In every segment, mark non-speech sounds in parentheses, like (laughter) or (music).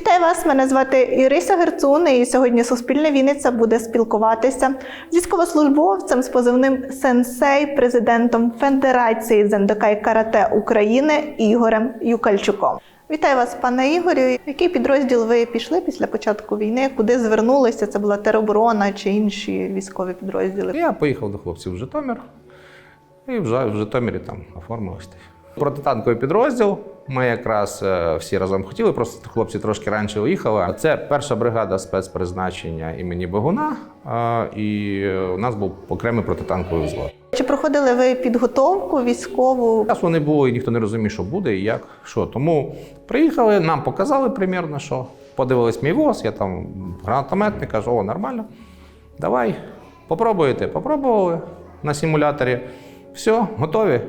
Вітаю вас! Мене звати Ірися Герцун, і сьогодні Суспільне Вінниця буде спілкуватися з військовослужбовцем з позивним сенсей, президентом Федерації Зендокай Карате України Ігорем Юкальчуком. Вітаю вас, пане Ігорю. Який підрозділ ви пішли після початку війни? Куди звернулися? Це була тероборона чи інші військові підрозділи? Я поїхав до хлопців в Житомир і вже в Житомирі там оформилось. Протитанковий підрозділ. Ми якраз е, всі разом хотіли, просто хлопці трошки раніше уїхали. Це перша бригада спецпризначення імені Богуна, і у нас був окремий протитанковий взвод. Чи проходили ви підготовку військову? Часу не було, і ніхто не розумів, що буде і як, що. Тому приїхали, нам показали примірно, що. Подивились мій воз, я там гранатометник, кажу, о, нормально. Давай, попробуйте. Попробували на симуляторі. Все, готові.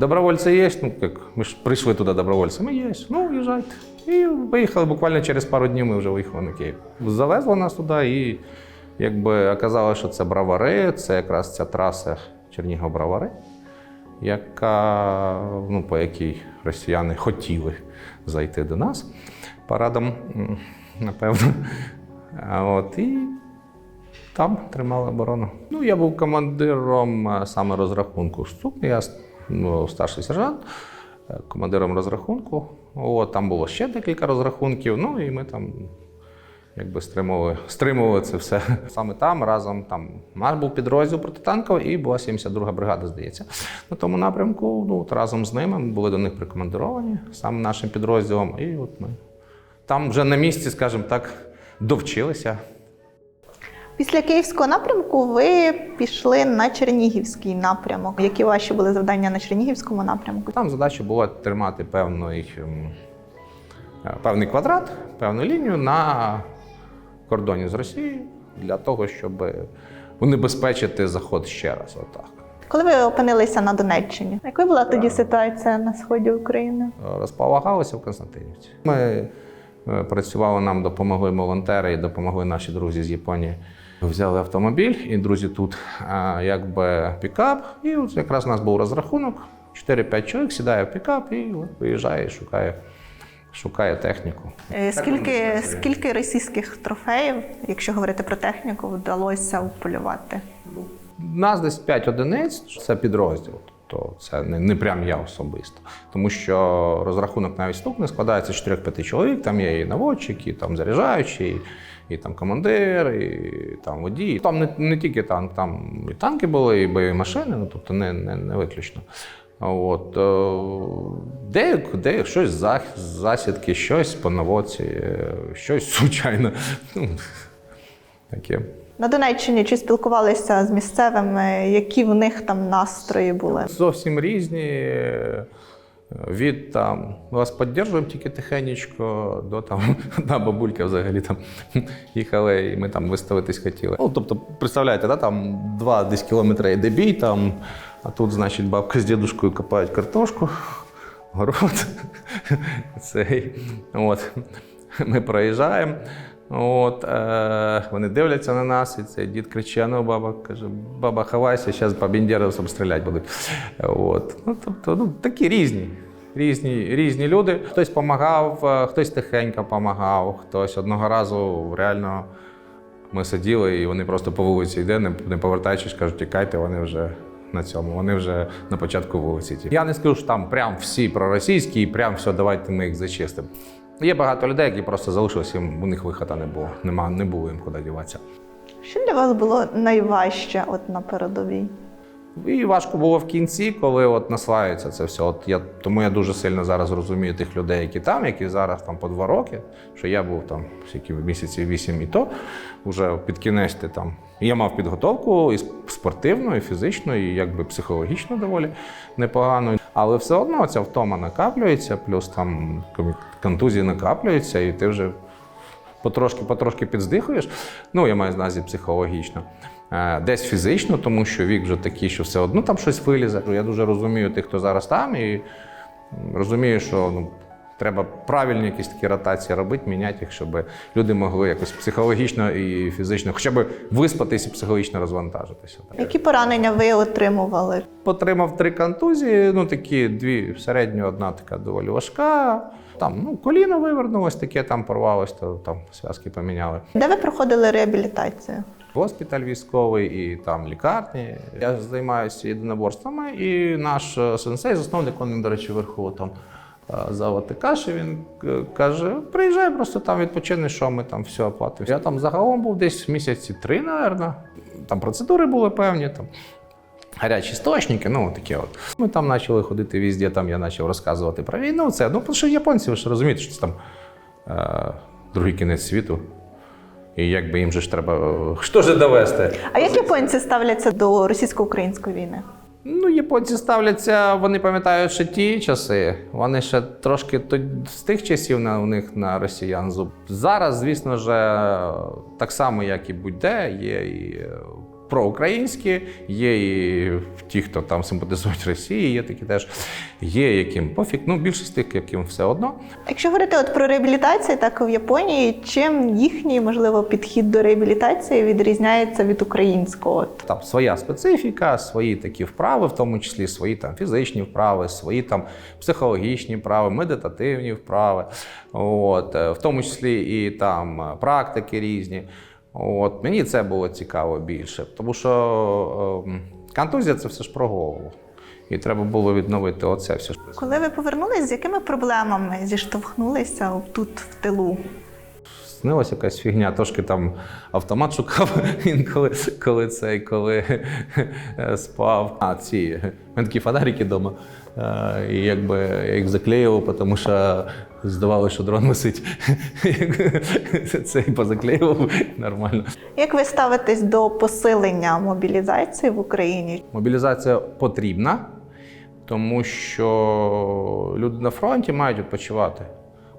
Добровольці є. Ну, як ми ж прийшли туди добровольцями, є. Ну, їжджайте. І виїхали буквально через пару днів ми вже виїхали на Київ. Завезли нас туди і якби оказалося, що це бравари, це якраз ця траса Чернігов-Бравари яка, ну, по якій росіяни хотіли зайти до нас парадом, напевно. От, і там тримали оборону. Ну, я був командиром саме розрахунку я ну, старший сержант, е, командиром розрахунку. От, там було ще декілька розрахунків, ну і ми там якби стримували, стримували це все. (laughs) Саме там разом там у нас був підрозділ протитанковий і була 72-га бригада, здається. На тому напрямку, ну от разом з ними ми були до них прикомандировані, саме нашим підрозділом. І от ми там вже на місці, скажімо так, довчилися. Після київського напрямку ви пішли на Чернігівський напрямок. Які ваші були завдання на Чернігівському напрямку? Там задача була тримати певний, ем, е, певний квадрат, певну лінію на кордоні з Росією для того, щоб унебезпечити заход ще раз. Отак. Коли ви опинилися на Донеччині? Якою була тоді ситуація на сході України? розполагалися в Константинівці. Ми е, працювали, нам допомогли волонтери і допомогли наші друзі з Японії. Взяли автомобіль, і друзі тут а, якби пікап. І от якраз у нас був розрахунок. 4-5 чоловік сідає в пікап і от виїжджає, і шукає, шукає техніку. Е, Скільки, скільки російських трофеїв, якщо говорити про техніку, вдалося вполювати? У нас десь 5 одиниць це підрозділ. Тобто це не, не прям я особисто. Тому що розрахунок навіть стукне складається з 4-5 чоловік. Там є і наводчик, і там заряджаючий, і там командир, і там водій. Там не, не тільки танк, там і танки були, і бойові машини, ну тобто не, не, не виключно. От, де, де щось за, засідки, щось по наводці, е, щось (laughs) звичайно. Ну, таке. На Донеччині чи спілкувалися з місцевими, які в них там настрої були? Зовсім різні. Від там вас підтримуємо тільки тихенечко, до там (laughs) одна бабулька взагалі там (laughs) їхали, і ми там виставитись хотіли. Ну, тобто, представляєте, да, там два десь кілометри йде бій, там, а тут, значить, бабка з дідушкою копають картошку, город. (laughs) Цей. От. Ми проїжджаємо. От, е, вони дивляться на нас, і цей дід кричить, ну баба каже, баба, ховайся, зараз по бендерівцям стріляти будуть. От. Ну, тобто, ну, такі різні. Різні, різні люди. Хтось допомагав, хтось тихенько допомагав, хтось одного разу реально ми сиділи, і вони просто по вулиці йде, не, не повертаючись, кажуть, тікайте, вони вже на цьому, вони вже на початку вулиці. Я не скажу, що там прям всі проросійські, і прям все, давайте ми їх зачистимо. Є багато людей, які просто залишилися, їм у них виходу не було. Нема, не було їм куди діватися. Що для вас було найважче от на передовій? І важко було в кінці, коли от наслаюється це все. От я, тому я дуже сильно зараз розумію тих людей, які там, які зараз там по два роки, що я був там скільки місяців вісім і то вже під кінець ти там. Я мав підготовку і спортивну, і фізичну, і якби психологічно доволі непогано. Але все одно ця втома накаплюється, плюс там контузії накаплюються, і ти вже потрошки-потрошки підздихуєш. Ну, я маю на психологічно. Е, Десь фізично, тому що вік вже такий, що все одно там щось вилізе. Я дуже розумію тих, хто зараз там, і розумію, що ну, треба правильні якісь такі ротації робити, міняти їх, щоб люди могли якось психологічно і фізично, хоча б виспатись і психологічно розвантажитися. Які поранення ви отримували? Потримав три контузії, ну такі дві середньо, одна така доволі важка. там ну, коліно вивернулось, таке там порвалось, то там зв'язки поміняли. Де ви проходили реабілітацію? Госпіталь військовий і там лікарні. Я займаюся єдиноборствами, і наш сенсей, засновник, він, до речі, вверху там за ОТК, і він е, каже: приїжджай просто там відпочини, що ми там все оплатимо. Я там загалом був десь місяці три, напевно. Там процедури були певні. Там. Гарячі істочники, ну таке от. Ми там почали ходити везде, там я почав розказувати про війну. Це, ну, тому що японці, ви ж розумієте, що це там е, другий кінець світу. І якби їм же ж треба е, що ж довести. А як японці ставляться до російсько-української війни? Ну, японці ставляться, вони пам'ятають ще ті часи. Вони ще трошки з тих часів на у них на росіян зуб. Зараз, звісно ж, так само, як і будь-де, є і е, проукраїнські, є і ті, хто там симпатизують Росії, є такі теж, є яким пофіг. Ну, більшість тих, яким все одно. Якщо говорити от про реабілітацію, так в Японії, чим їхній можливо підхід до реабілітації відрізняється від українського? Там своя специфіка, свої такі вправи, в тому числі свої там фізичні вправи, свої там психологічні вправи, медитативні вправи, от, е, в тому числі і там практики різні. От, мені це було цікаво більше, тому що е, контузія це все ж про голову. І треба було відновити оце все. коли ви повернулись, з якими проблемами зіштовхнулися тут в тилу? Снилася якась фігня, трошки там автомат шукав (laughs) інколи, коли цей, коли е, спав. А ці мене такі фонарики вдома. Е, І якби я їх заклеював, тому що здавалося, що дрон висить. (laughs) Це і позаклеював нормально. Як ви ставитесь до посилення мобілізації в Україні? Мобілізація потрібна, тому що люди на фронті мають відпочивати.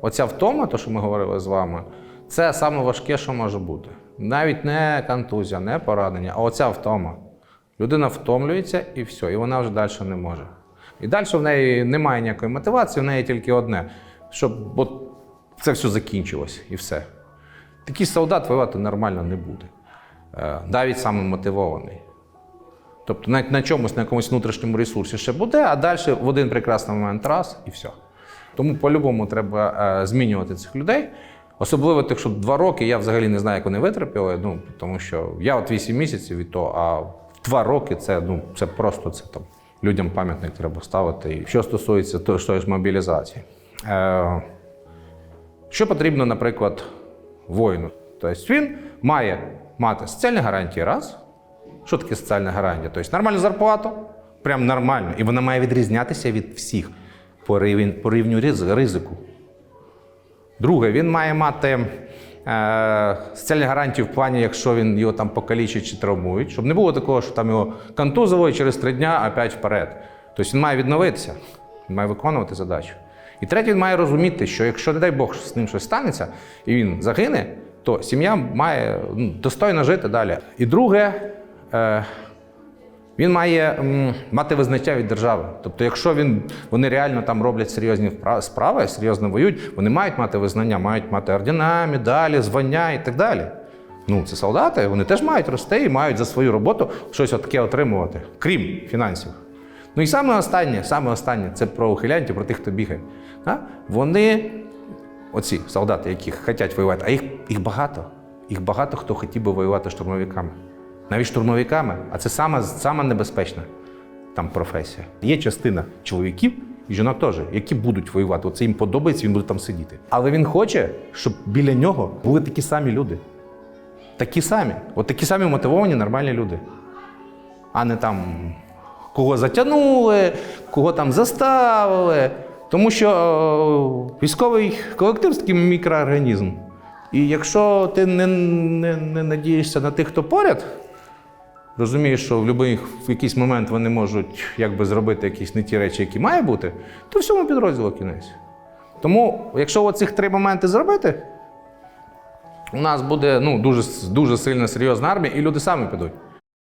Оця втома, то, що ми говорили з вами, це саме важке, що може бути. Навіть не контузія, не поранення, а оця втома. Людина втомлюється і все, і вона вже далі не може. І далі в неї немає ніякої мотивації, в неї тільки одне, щоб от це все закінчилось і все. Такий солдат воювати нормально не буде. Е, Навіть саме мотивований. Тобто на, на чомусь, на якомусь внутрішньому ресурсі ще буде, а далі в один прекрасний момент раз і все. Тому по-любому треба е, змінювати цих людей. Особливо тих, що два роки я взагалі не знаю, як вони витерпіли. Ну, тому що я от 8 місяців і то, а два роки це, ну, це просто це там людям пам'ятник треба ставити. І що стосується того, що ж мобілізації. Е, що потрібно, наприклад, воїну? Тобто він має мати соціальні гарантії раз. Що таке соціальна гарантія? Тобто нормальну зарплату, прям нормально, і вона має відрізнятися від всіх по рівню риз- ризику. Друге, він має мати е, соціальні гарантії в плані, якщо він його там покалічить чи травмують, щоб не було такого, що там його контузило і через три дня опять вперед. Тобто він має відновитися, він має виконувати задачу. І третє, він має розуміти, що якщо, не дай Бог, з ним щось станеться, і він загине, то сім'я має ну, достойно жити далі. І друге, е, він має м, мати визнаття від держави. Тобто, якщо він, вони реально там роблять серйозні справи, серйозно воюють, вони мають мати визнання, мають мати ордена, медалі, звання і так далі. Ну, це солдати, вони теж мають рости і мають за свою роботу щось таке отримувати, крім фінансів. Ну і саме останнє, саме останнє це про ухилянтів, про тих, хто бігає. А? Вони, оці солдати, які хочуть воювати, а їх, їх багато. Їх багато хто хотів би воювати штурмовиками. Навіть штурмовиками, а це саме, саме небезпечна там професія. Є частина чоловіків і жінок теж, які будуть воювати. Оце їм подобається, він буде там сидіти. Але він хоче, щоб біля нього були такі самі люди. Такі самі. От такі самі мотивовані нормальні люди. А не там кого затягнули, кого там заставили. Тому що е, військовий колектив такий мікроорганізм. І якщо ти не, не, не надієшся на тих, хто поряд, розумієш, що в, любий, в якийсь момент вони можуть якби, зробити якісь не ті речі, які має бути, то всьому підрозділу кінець. Тому, якщо оцих три моменти зробити, у нас буде ну, дуже, дуже сильна серйозна армія, і люди самі підуть.